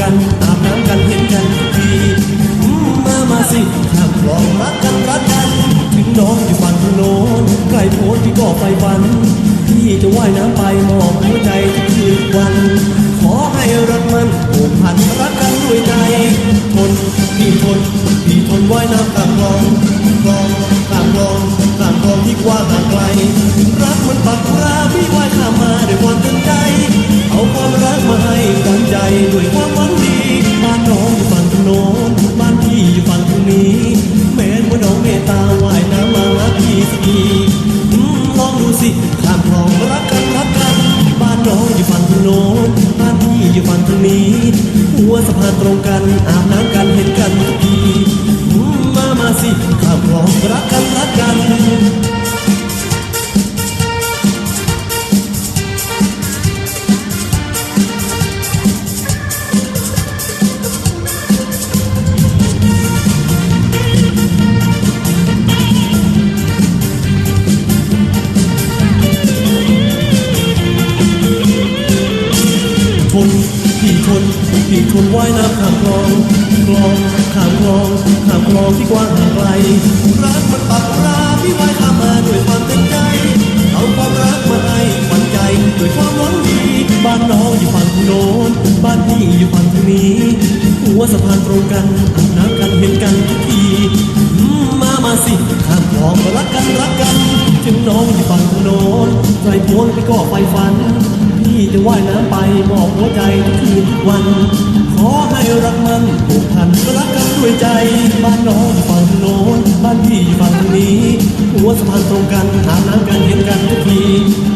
กันอาบน้ำกันเห็นกันทีมามาสิข้ามคลองรักกันรักกัน ถึงน้องอยู่ฝั่งโน้นใกล้โพ้นพี่ก็ไปฝันพี่จะว่ายน้ำไปมอบหัวใจทุกคืนวัน ขอให้รักมันผูกพันรักกันด้วยใจทนพี่ทนพี่ทนว่ายน้ำตามคลองคลองตามคลองตามคลองที่กว้างห่างไกลรักมันปัก อยู่ฝั่งทางนี้ หัวสะพานตรงกันอาบน้ำกันเห็นกันทุกทีมมามาสิข้ามคลองรักกันรักกัน นพี่ทนว่ายน้ำข้ามคลองคลองข้ามคลองข้ามคลองที่กว้างห่างไกลรักมันปักราพี่ว่ายข้ามมาด้วยความเต็มใจ เอาความรักมาให้ขวัญใจด้วยความหวังดี บ้านน้องอยู่ฝั่งโน้นบ้านพี่อยู่ฝั่งทางนี้หัวสะพานตรงกันอาบน้ำกันเห็นกันทุกทีมามาสิข้ามคลองมารักกันรักกัน ถึงน้องอยู่ฝั่งโน้นใจโพ้นไปก็ไปฝัน จะว่ายน้ำไปมอบหัวใจทุกคืนวัน ขอให้รักมันผูกพันรักกันด้วยใจ บ้านน้องฝั่งโน้นบ้านพี่ฝั่งนี้ หัวสะพานตรงกันหาน้ำกันเห็นกันทุกที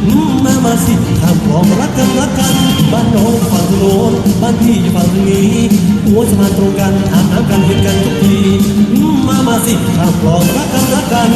อืมมามาสิข้ามคลองรักกันรักกัน บ้านน้องฝั่งโน้นบ้านพี่ฝั่งนี้ หัวสะพานตรงกันหาน้ำกันเห็นกันทุกทีอืมมามาสิข้ามคลองรักกันรักกัน